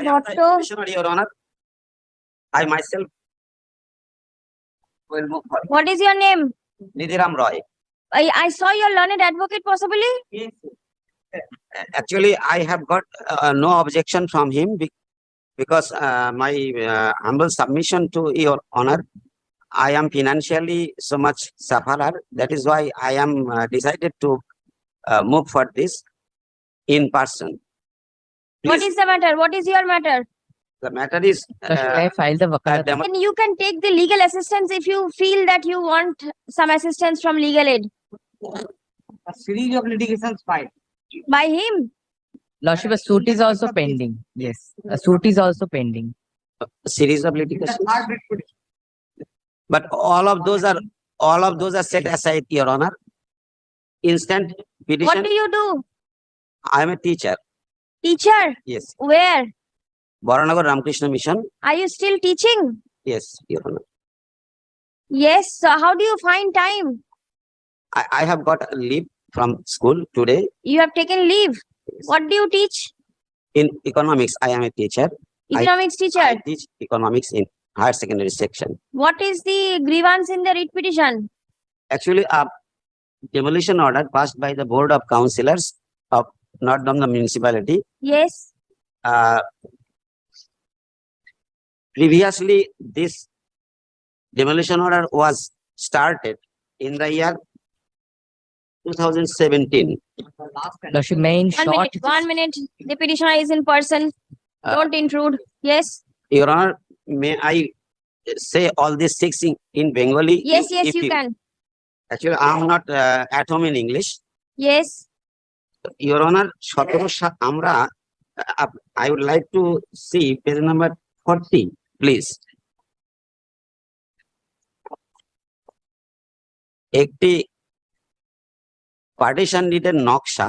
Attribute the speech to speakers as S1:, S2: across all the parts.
S1: I am the Your Honor. I myself will move for
S2: What is your name?
S1: Nidhiram Roy.
S2: I, I saw your learned advocate possibly.
S1: Actually, I have got uh, no objection from him be- because uh, my uh, humble submission to Your Honor, I am financially so much sufferer. That is why I am uh, decided to uh, move for this in person.
S2: What
S1: Please,
S2: is the matter? What is your matter?
S1: the matter is uh,
S3: I file the
S1: a
S3: wakalat?
S1: demo-
S2: you can take the legal assistance if you feel that you want some assistance from legal aid
S4: A series of litigations filed.
S2: by him.
S3: Lordship, a suit is also pending. Yes, a suit is also pending.
S1: A series of
S4: It's a
S1: litigations.
S4: third writ petition.
S1: But all of those are, all of those are set aside, Your Honor. Instant petition.
S2: What do you do?
S1: I am a teacher,
S2: Teacher,
S1: yes.
S2: where?
S1: Baranagar Ramakrishna Mission,
S2: Are you still teaching?
S1: yes, Your Honor.
S2: Yes. So how do you find time?
S1: I, I have got a leave from school today
S2: You have taken leave. What do you teach?
S1: in economics. I am a teacher. I-
S2: Economics teacher.
S1: I teach economics in higher secondary section.
S2: What is the grievance in the writ petition?
S1: Actually, a demolition order passed by the Board of Councillors of the municipality.
S2: Yes.
S1: Uh, previously, this demolition order was started in the year 2017.
S4: The last and
S3: Lordship, may in
S2: One
S3: short,
S2: minute. One minute. The petitioner is in person.
S1: Uh,
S2: Don't intrude. Yes.
S1: Your Honor, may I say all these six in, in Bengali?
S2: Yes.
S1: If-
S2: Yes.
S1: if
S2: You can.
S1: Actually, I am not uh, at home in English.
S2: Yes.
S1: Your Honor, সতেরো সা- আমরা would like to see page number forty, please. একটি partition নকশা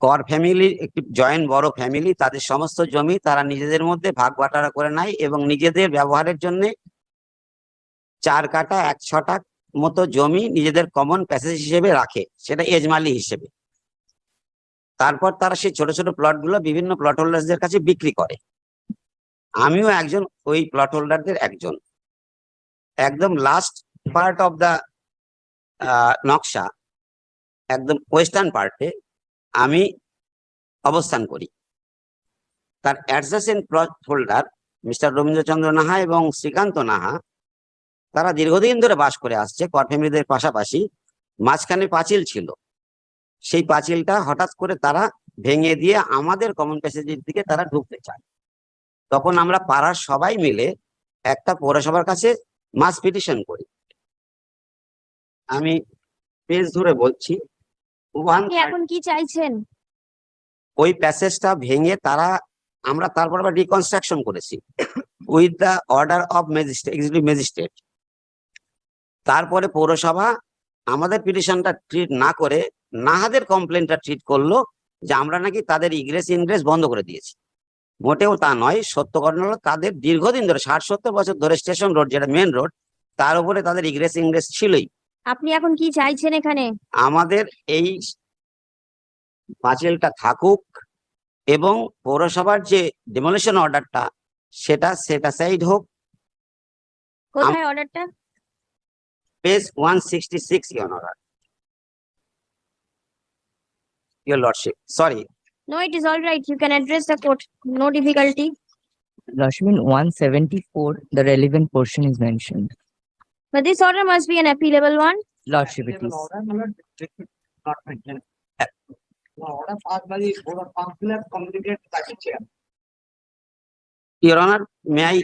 S1: কর ফ্যামিলির একটি joint বড় family তাদের সমস্ত জমি তারা নিজেদের মধ্যে ভাগ বাটারা করে নেয় এবং নিজেদের ব্যবহারের জন্য চার কাটা এক মতো জমি নিজেদের কমন প্যাসেজ হিসেবে রাখে, সেটা এজমালি হিসেবে। তারপর তারা সেই ছোট ছোট প্লটগুলো বিভিন্ন প্লট হোল্ডারদের কাছে বিক্রি করে। আমিও একজন, ওই প্লট হোল্ডারদের একজন। একদম লাস্ট পার্ট অফ দা নকশা, একদম ওয়েস্টার্ন পার্টে আমি অবস্থান করি। তার adjacent plot holder mister Rabindrachandra Naha এবং শ্রীকান্ত নাহা তারা দীর্ঘদিন ধরে বাস করে আসছে কর ফ্যামিলিদের পাশাপাশি। মাঝখানে পাঁচিল ছিল। সেই পাঁচিলটা হঠাৎ করে তারা ভেঙে দিয়ে আমাদের কমন প্যাসেজের দিকে তারা ঢুকতে চায়। তখন আমরা পাড়ার সবাই মিলে একটা পৌরসভার কাছে মাস পিটিশন করি। আমি পেজ ধরে বলছি
S2: এখন কি চাইছেন?
S1: ওই প্যাসেজটা ভেঙে তারা আমরা তারপর আবার রিকনস্ট্রাকশন করেছি। With the order of magistrate executive magistrate তারপরে পৌরসভা আমাদের পিটিশনটা ট্রিট না করে নাহাদের কমপ্লেনটা ট্রিট করল যে আমরা নাকি তাদের ইগ্রেস ইনগ্রেস বন্ধ করে দিয়েছি মোটেও তা নয় সত্য ঘটনা হলো তাদের দীর্ঘদিন ধরে ষাট সত্তর বছর ধরে স্টেশন রোড যেটা মেন রোড তার উপরে তাদের ইগ্রেস ইনগ্রেস ছিলই
S2: আপনি এখন কি চাইছেন এখানে?
S1: আমাদের এই পাঁচিলটা থাকুক এবং পৌরসভার যে ডেমোলিশন অর্ডারটা সেটা সেটা সাইড হোক
S2: কোথায় অর্ডারটা?
S1: page 166, Your Honor. Your Lordship. Sorry.
S2: No, it is all right. You can address the court. No difficulty.
S3: Lashmin 174, the relevant portion is mentioned.
S2: But this order must be an appealable one.
S3: Lordship, it is.
S1: Your Honor, may I?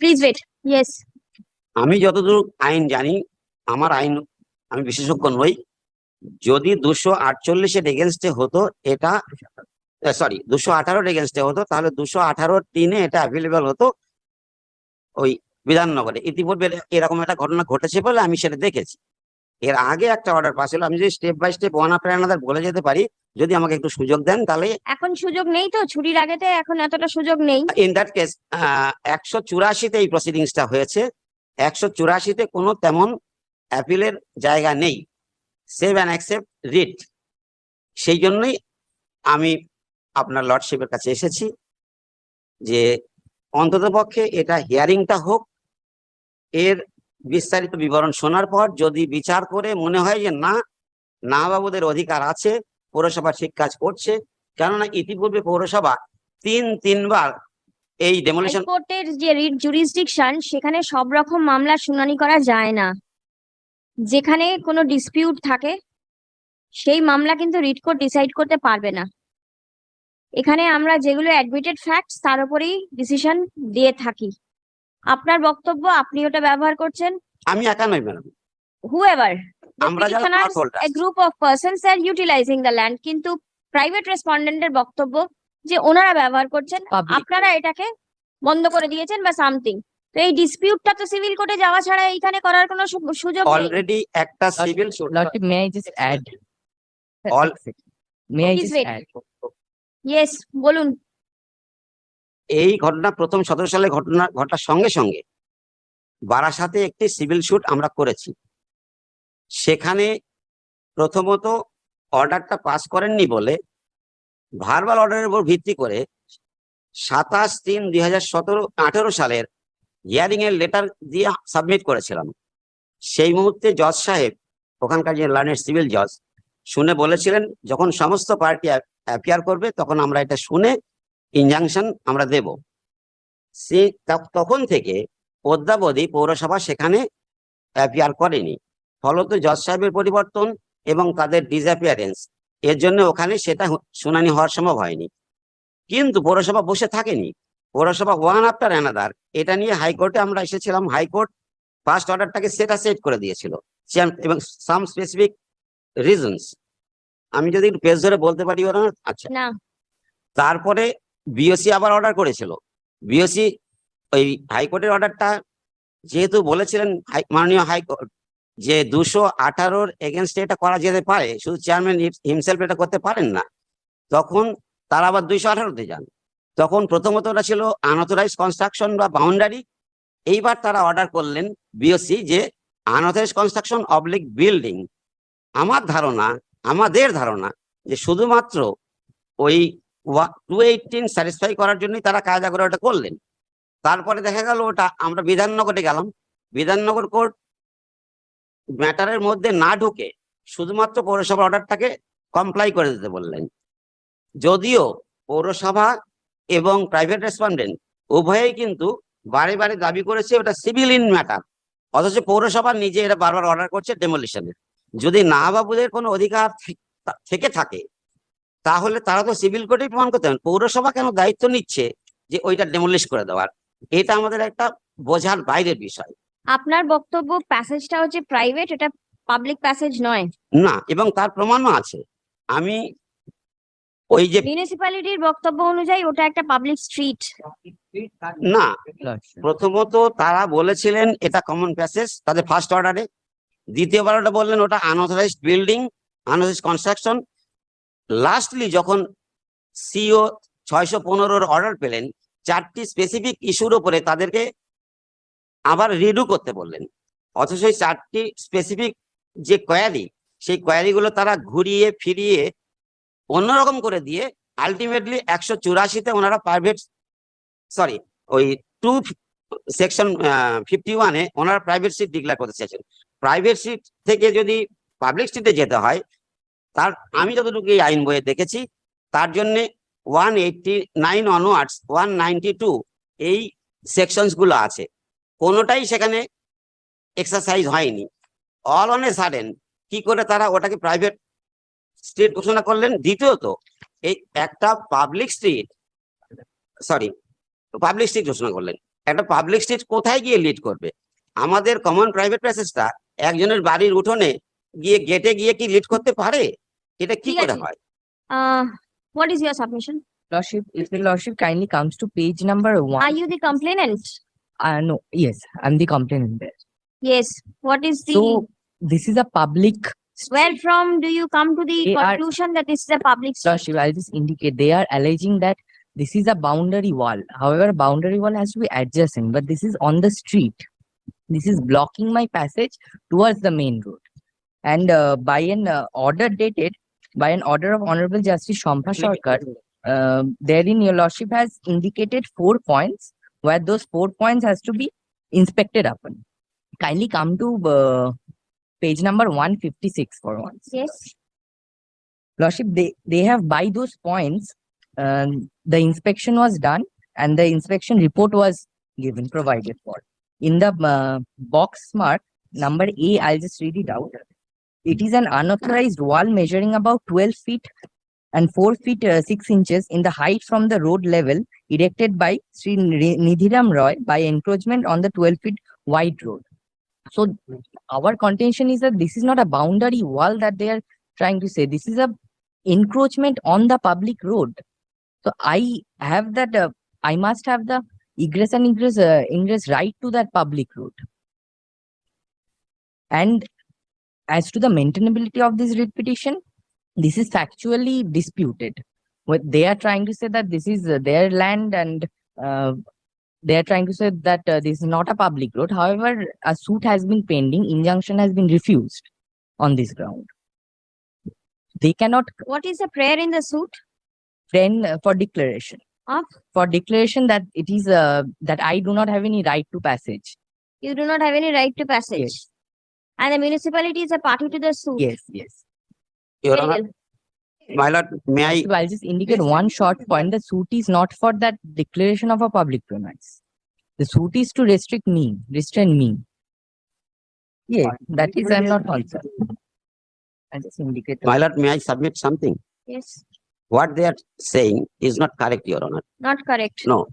S2: Please wait. Yes.
S1: আমি যতদূর আইন জানি আমার আইন আমি বিশেষজ্ঞ নই। যদি দুশো আটচল্লিশের এগেনস্টে হতো এটা সরি দুশো আঠারোর এগেনস্টে হতো তাহলে দুশো আঠারো তিনে এটা অ্যাভেলেবল হতো ওই বিধাননগরে। ইতিপূর্বে এরকম একটা ঘটনা ঘটেছে বলে আমি সেটা দেখেছি। এর আগে একটা অর্ডার পাস হলো আমি যদি step by step one after বলে যেতে পারি যদি আমাকে একটু সুযোগ দেন তাহলে
S2: এখন সুযোগ নেই তো? ছুটির আগেতে এখন এতটা সুযোগ নেই?
S1: ইন দ্যাট কেস একশো চুরাশিতে এই প্রসিডিংসটা হয়েছে। একশো চুরাশিতে কোনো তেমন অ্যাপিলের জায়গা নেই। Save and accept writ. সেই জন্যই আমি আপনার লর্ডশিপের কাছে এসেছি যে অন্ততপক্ষে এটা হিয়ারিংটা হোক। এর বিস্তারিত বিবরণ শোনার পর যদি বিচার করে মনে হয় যে না না বাবুদের অধিকার আছে, পৌরসভা ঠিক কাজ করছে, কেননা ইতিপূর্বে পৌরসভা তিন, তিনবার এই ডেমোলিশন
S2: হাইকোর্টের যে রিট জুরিসডিকশন সেখানে সব রকম মামলার শুনানি করা যায় না। যেখানে কোনো ডিসপিউট থাকে সেই মামলা কিন্তু রিট কোর্ট ডিসাইড করতে পারবে না। এখানে আমরা যেগুলো অ্যাডমিটেড ফ্যাক্টস তার উপরেই ডিসিশন দিয়ে থাকি। আপনার বক্তব্য আপনি ওটা ব্যবহার করছেন?
S1: আমি একা নই ম্যাডাম
S2: the
S1: আমরা যারা
S2: a group of persons are utilizing the কিন্তু প্রাইভেট রেসপন্ডেন্টের বক্তব্য যে ওনারা ব্যবহার করছেন আপনারা এটাকে বন্ধ করে দিয়েছেন বা সামথিং তো এই ডিসপিউটটা তো সিভিল কোর্টে যাওয়া ছাড়া এইখানে করার কোনো সু- সুযোগ নেই
S1: অলরেডি একটা civil?
S3: Sir,
S1: All-
S3: one second. May I
S2: Please
S3: just
S2: wait.
S3: add?
S2: Yes বলুন
S1: এই ঘটনা প্রথম সতেরো সালে ঘটনা ঘটার সঙ্গে সঙ্গে বারাসাতে একটি সিভিল শুট আমরা করেছি সেখানে প্রথমত অর্ডারটা পাস করেননি বলে ভার্বাল অর্ডারের উপর ভিত্তি করে সাতাশ তিন দুই হাজার সতেরো আঠেরো সালের হিয়ারিং এর লেটার দিয়ে সাবমিট করেছিলাম। সেই মুহূর্তে জজ সাহেব, ওখানকার যে লার্নের সিভিল জজ, শুনে বলেছিলেন, যখন সমস্ত পার্টি অ্যাপিয়ার করবে, তখন আমরা এটা শুনে ইনজাংশন আমরা দেব। সে তখন থেকে অদ্যাবধি পৌরসভা সেখানে অ্যাপিয়ার করেনি। ফলত জজ সাহেবের পরিবর্তন এবং তাদের ডিসঅ্যাপিয়ারেন্স এর জন্য ওখানে সেটা শুনানি হওয়ার সম্ভব হয়নি। কিন্তু পৌরসভা বসে থাকেনি। পৌরসভা ওয়ান আফটার অ্যানাদার এটা নিয়ে হাইকোর্টে আমরা এসেছিলাম। হাইকোর্ট ফার্স্ট অর্ডারটাকে সেটা সেট করে দিয়েছিল। এবং সাম স্পেসিফিক রিজনস আমি যদি একটু পেজ ধরে বলতে পারি ওরা আচ্ছা।
S2: না।
S1: তারপরে বিওসি আবার অর্ডার করেছিল। বিওসি ওই হাইকোর্টের অর্ডারটা যেহেতু বলেছিলেন মাননীয় হাইকোর্ট যে দুশো আঠারোর এগেনস্টে এটা করা যেতে পারে, শুধু চেয়ারম্যান হিমসেলফ এটা করতে পারেন না। তখন তারা আবার দুইশো আঠারোতে যান। তখন প্রথমত ওটা ছিল আনঅথরাইজ কনস্ট্রাকশন বা বাউন্ডারি এইবার তারা অর্ডার করলেন বিওসি যে আনঅথরাইজ কনস্ট্রাকশন অবলিক বিল্ডিং আমার ধারণা, আমাদের ধারণা যে শুধুমাত্র ওই টু এইটিন স্যাটিসফাই করার জন্যই তারা কাজ ওটা করলেন। তারপরে দেখা গেল ওটা, আমরা বিধাননগরে গেলাম। বিধাননগর কোর্ট ম্যাটারের মধ্যে না ঢুকে শুধুমাত্র পৌরসভার অর্ডারটাকে কমপ্লাই করে দিতে বললেন। যদিও পৌরসভা এবং প্রাইভেট রেসপন্ডেন্ট উভয়েই কিন্তু বারে বারে দাবি করেছে ওটা সিভিল ইন ম্যাটার অথচ পৌরসভা নিজে এটা বারবার অর্ডার করছে ডেমোলিশনের যদি না বাবুদের কোনো অধিকার থেকে থাকে, তাহলে তারা তো সিভিল কোর্টেই প্রমাণ করতে পৌরসভা কেন দায়িত্ব নিচ্ছে যে ওইটা ডেমোলিশ করে দেওয়ার? এটা আমাদের একটা বোঝার বাইরের বিষয়।
S2: আপনার বক্তব্য প্যাসেজটা হচ্ছে প্রাইভেট এটা পাবলিক প্যাসেজ নয়।
S1: না এবং তার প্রমাণও আছে। আমি ওই যে
S2: মিউনিসিপ্যালিটির বক্তব্য অনুযায়ী ওটা একটা পাবলিক স্ট্রিট
S1: না প্রথমত তারা বলেছিলেন এটা কমন প্যাসেজ তাদের ফার্স্ট অর্ডারে দ্বিতীয়বার ওটা বললেন ওটা unauthorised building unauthorise construction lastly যখন সিও ছয়শো পনেরোর অর্ডার পেলেন চারটি স্পেসিফিক ইস্যুর উপরে তাদেরকে আবার রিডু করতে বললেন। অথচ এই চারটি স্পেসিফিক যে কোয়ারি সেই কোয়ারিগুলো তারা ঘুরিয়ে ফিরিয়ে অন্যরকম করে দিয়ে আলটিমেটলি একশো চুরাশিতে ওনারা প্রাইভেট সরি ওই টু সেকশন ফিফটি ওয়ানে ওনারা প্রাইভেট সিট ডিক্লেয়ার করতে চেয়েছেন। প্রাইভেট সিট থেকে যদি পাবলিক সিটে যেতে হয়, তার, আমি যতটুকু এই আইন বইয়ে দেখেছি, তার জন্য one eighty nine onwards one ninety two এই সেকশনসগুলো আছে। কোনোটাই সেখানে এক্সারসাইজ হয়নি। অল অন এ সাডেন কি করে তারা ওটাকে প্রাইভেট স্ট্রিট ঘোষণা করলেন? দ্বিতীয়ত এই একটা public street sorry public street ঘোষণা করলেন। একটা পাবলিক স্ট্রিট কোথায় গিয়ে লিড করবে? আমাদের কমন প্রাইভেট প্যাসেজটা একজনের বাড়ির উঠোনে গিয়ে গেটে গিয়ে কি লিড করতে পারে? এটা কি করে হয়?
S2: what is your submission?
S3: Lordship, if the Lordship kindly comes to page number one.
S2: Are you the complainant?
S3: Uh, no, yes, I'm the complainant there.
S2: Yes. What is the,
S3: So this is a public,
S2: where from do you come to the
S3: They are-
S2: conclusion that this is a public street?
S3: Lordship, I'll just indicate, they are alleging that this is a boundary wall. However, boundary wall has to be adjacent, but this is on the street. This is blocking my passage towards the main road. And uh, by an uh, order dated by an order of Honorable Justice Shampha Sarkar, uh, therein your lordship has indicated four points where those four points has to be inspected upon. Kindly come to uh, page number one fifty-six for once.
S2: Yes,
S3: Lordship, they, they have by those points, um, the inspection was done and the inspection report was given, provided for. In the uh, box mark, number A, I'll just read it out. It is an unauthorized wall measuring about twelve feet and four feet uh, six inches in the height from the road level erected by Sri Nidhiram Roy by encroachment on the twelve feet wide road. So our contention is that this is not a boundary wall that they are trying to say. This is a encroachment on the public road. So I have that, uh, I must have the egress and ingress, uh, ingress right to that public road. And as to the maintainability of this writ petition, this is factually disputed. What they are trying to say that this is uh, their land and uh, they are trying to say that uh, this is not a public road. However, a suit has been pending, injunction has been refused on this ground. They cannot
S2: what is the prayer in the suit?
S3: then uh, for declaration.
S2: Of?
S3: For declaration that it is, uh, that I do not have any right to passage.
S2: You do not have any right to passage.
S3: Yes.
S2: And the municipality is a party to the suit.
S3: Yes, yes.
S1: Your
S2: Very
S1: Honor,
S2: well.
S1: my lord, may I,
S3: So I'll just indicate one short point. The suit is not for that declaration of a public premise. The suit is to restrict me, restrain me. Yes, that is, I'm not concerned. I just indicate.
S1: my lord, may I submit something?
S2: Yes,
S1: What they are saying is not correct, Your Honor.
S2: not correct.
S1: No,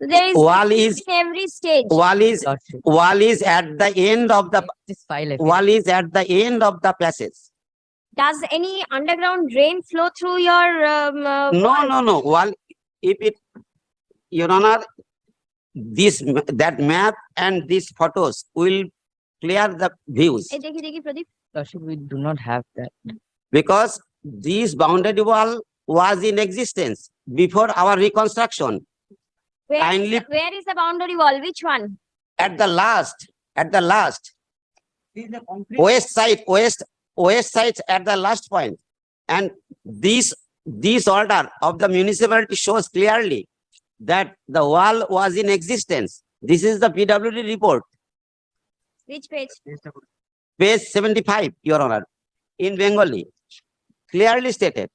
S2: There is
S1: wall is,
S2: in every stage.
S1: wall is,
S3: Lordship,
S1: wall is at the end of the,
S3: This file.
S1: wall is at the end of the passage
S2: does any underground drain flow through your um, uh,
S1: no no no. Well if it your honor this that map and these photos will clear the views.
S2: Hey, dekhi, dekhi, Pradeep.
S3: Lordship, we do not have that.
S1: Because this boundary wall was in existence before our reconstruction.
S2: Where,
S1: Kindly,
S2: where is the boundary wall? Which one?
S1: At the last at the last west side west west side at the last point. And this, this order of the municipality shows clearly that the wall was in existence. This is the PWD report,
S2: which page
S1: page seventy-five, your honor, in Bengali. Clearly stated.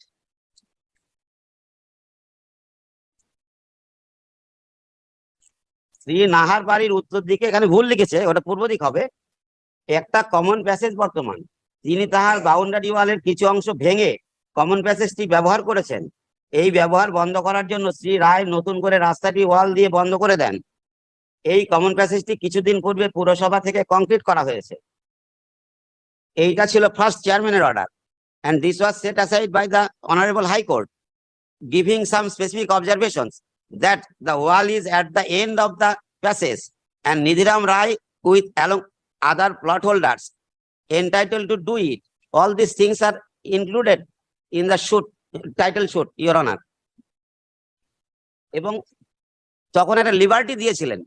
S1: Shri নাহার বাড়ির উত্তর দিকে এখানে ভুল লিখেছে ওটা পূর্ব দিক হবে একটা কমন প্যাসেজ বর্তমান তিনি তাহার বাউন্ডারি ওয়ালের কিছু অংশ ভেঙে কমন প্যাসেজটি ব্যবহার করেছেন। এই ব্যবহার বন্ধ করার জন্য শ্রী রায় নতুন করে রাস্তাটি ওয়াল দিয়ে বন্ধ করে দেন। এই কমন প্যাসেজটি কিছুদিন পূর্বে পুরসভা থেকে কংক্রিট করা হয়েছে। এইটা ছিল ফার্স্ট চেয়ারম্যানের order and this was set aside by the honourable high court giving some specific observation that the wall is at the end of the passage and Nidhiram Roy with along other plot holders entitled to do it. All these things are included in the shoot, title shoot, Your Honor. এবং তখন একটা liberty দিয়েছিলেন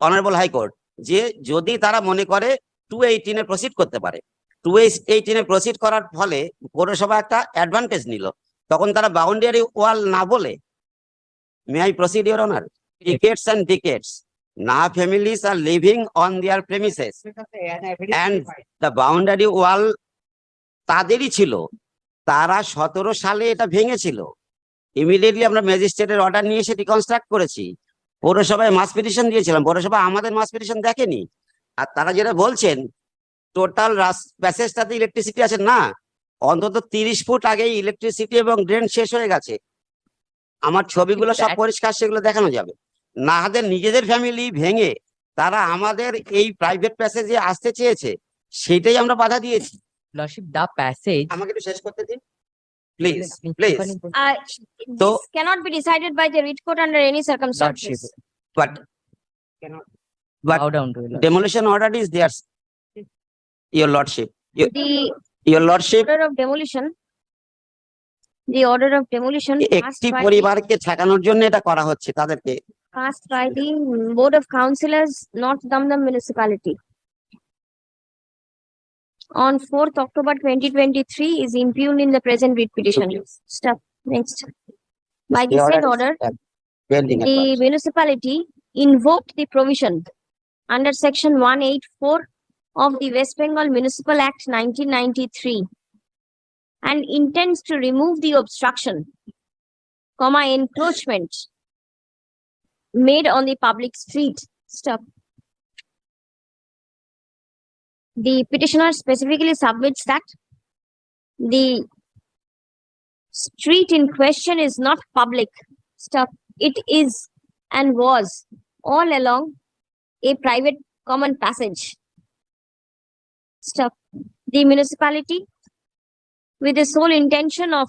S1: honourable high court যে যদি তারা মনে করে two এইটিনে proceed করতে পারে টু এইটিনে প্রসিড করার ফলে পৌরসভা একটা অ্যাডভান্টেজ নিল তখন তারা বাউন্ডারি ওয়াল না বলে may I proceed your honour tickets and tickets না families are living on their premises And the boundary wall তাদেরই ছিল। তারা সতেরো সালে এটা ভেঙেছিল। ইমিডিয়েটলি আমরা ম্যাজিস্ট্রেটের অর্ডার নিয়ে এসে রিকনস্ট্রাক্ট করেছি। পৌরসভায় মাস পিটিশন দিয়েছিলাম। পৌরসভা আমাদের মাস পিটিশন দেখেনি। আর তারা যেটা বলছেন টোটাল প্যাসেজটাতে ইলেকট্রিসিটি আছে। না অন্তত তিরিশ ফুট আগেই ইলেকট্রিসিটি এবং ড্রেন শেষ হয়ে গেছে। আমার ছবিগুলো সব পরিষ্কার সেগুলো দেখানো যাবে। নাহাদের নিজেদের ফ্যামিলি ভেঙে তারা আমাদের এই প্রাইভেট প্যাসেজে আসতে চেয়েছে সেটাই আমরা বাধা দিয়েছি।
S3: লশিপ
S1: দা প্যাসেজ শেষ করতে প্লিজ প্লিজ
S2: তো cannot be decided by the writ court under any
S3: circumstances
S1: but order is there
S2: your
S1: lordship your
S2: lordship order of demolition the order of demolition
S1: একটি পরিবারকে ঠেকানোর জন্য এটা করা হচ্ছে তাদেরকে
S2: passed by the board of councillors, North Damdam municipality. on fourth October twenty twenty-three is impugned in the present writ petition. Stop. Next. By the said
S1: order
S2: order,
S1: is Pending.
S2: the municipality invoked the provision under section one eight four of the West Bengal Municipal Act nineteen ninety-three and intends to remove the obstruction, comma, encroachment made on the public street. Stop. The petitioner specifically submits that the street in question is not public. Stop. It is and was all along a private common passage. Stop. The municipality, with the sole intention of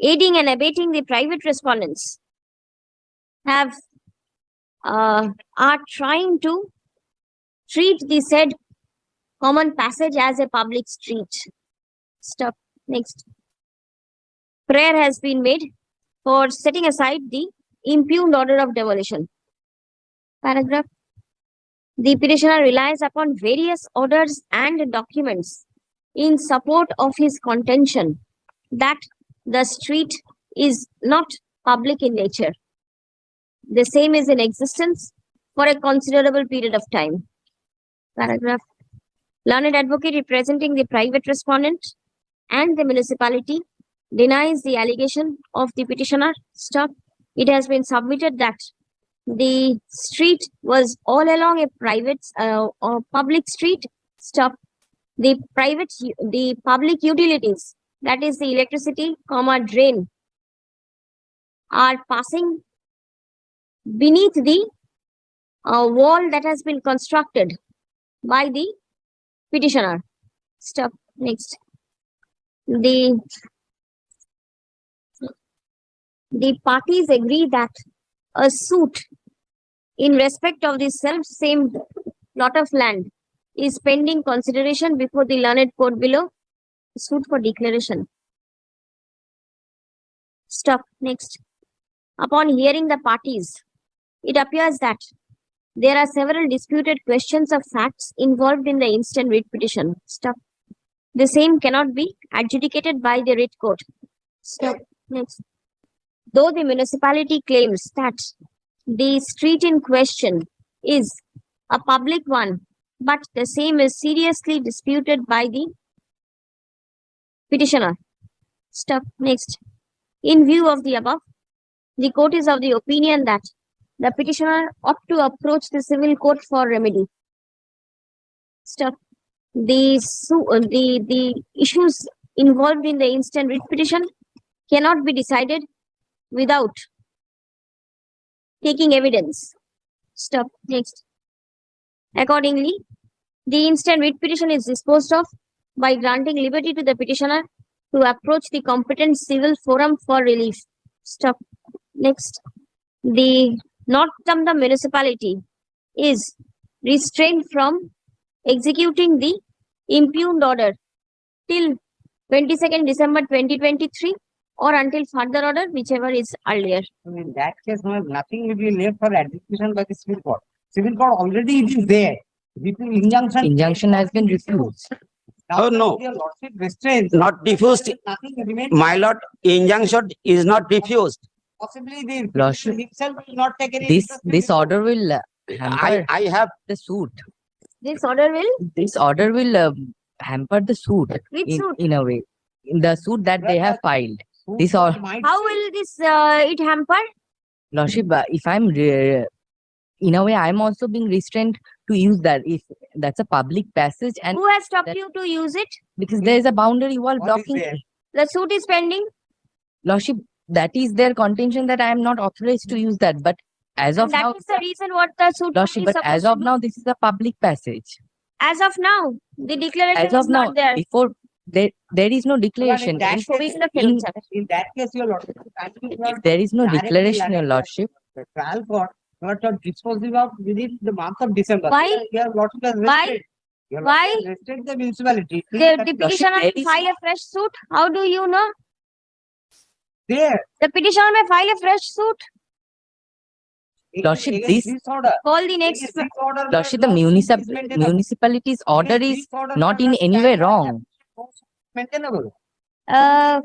S2: aiding and abetting the private respondents, have uh, are trying to treat the said common passage as a public street. Stop. Next. Prayer has been made for setting aside the impugned order of demolition. Paragraph. The petitioner relies upon various orders and documents in support of his contention that the street is not public in nature. The same is in existence for a considerable period of time. Paragraph. Learned advocate representing the private respondent and the municipality denies the allegation of the petitioner. Stop. It has been submitted that the street was all along a private uh, or public street. Stop. The private, the public utilities, that is the electricity, comma drain, are passing beneath the uh, wall that has been constructed by the petitioner. Stop. Next. The the parties agree that a suit in respect of the self same plot of land is pending consideration before the learned court below suit for declaration. Stop. Next. Upon hearing the parties, it appears that there are several disputed questions of facts involved in the instant writ petition. Stop. The same cannot be adjudicated by the writ court. Stop. Next. Though the municipality claims that the street in question is a public one, but the same is seriously disputed by the petitioner. Stop. Next. In view of the above, the court is of the opinion that the petitioner ought to approach the civil court for remedy. Stop. The the the issues involved in the instant writ petition cannot be decided without taking evidence. Stop. Next. Accordingly, the instant writ petition is disposed of by granting liberty to the petitioner to approach the competent civil forum for relief. Stop. Next. The Northampton municipality is restrained from executing the impugned order till 22nd December 2023 or until further order, whichever is earlier.
S4: In that case, no, nothing will be left for execution by the civil court. Civil court already it is there. Due injunction.
S3: Injunction has been refused.
S4: Now,
S1: Oh, no.
S4: Your lordship restrains.
S1: Not diffused.
S4: Nothing remains.
S1: My lord, injunction is not refused.
S4: Possibly the
S3: Lordship,
S4: himself will not take any.
S3: This,
S4: interest in
S3: this
S4: the-
S3: order will uh,
S1: I,
S3: hamper
S1: I have,
S3: the suit.
S2: This order will,
S3: This order will um, hamper the suit
S2: which
S3: in,
S2: suit?
S3: in a way. In the suit that they have filed.
S4: Who
S3: this all-
S4: might
S2: How
S4: say-
S2: will this, uh, it hamper?
S3: Lordship, uh, if I'm, re- in a way, I'm also being restrained to use that if that's a public passage and
S2: Who has stopped
S3: that-
S2: you to use it?
S3: because there is a boundary wall
S4: What is
S3: blocking.
S4: there?
S2: The suit is pending.
S3: Lordship, that is their contention that I am not authorized to use that, but as of
S2: that
S3: now,
S2: is the reason what the suit
S3: Lordship, but as of now, this is a public passage.
S2: As of now, the declaration
S3: As of
S2: is
S3: now,
S2: not there.
S3: before, there, there is no declaration.
S4: that
S3: In-
S4: case-
S2: Provisional
S3: in-
S4: In that case, your lordship. kindly you are
S3: If there is no declaration, your lordship,
S4: The trial court, you are to disposing of within the month of December.
S2: Why?
S4: Your lordship has
S2: Why?
S4: restrained. Your
S2: Why?
S4: lordship has the municipality.
S2: The,
S4: That
S2: the
S3: Lordship,
S2: petitioner
S3: there
S2: will file a fresh suit. How do you know?
S4: There.
S2: The petitioner may file a fresh suit.
S3: Lordship, this,
S5: this
S4: call the next.
S3: Lordship, the municip municipality's order is not in any way wrong.
S5: Maintainable.
S4: Uh,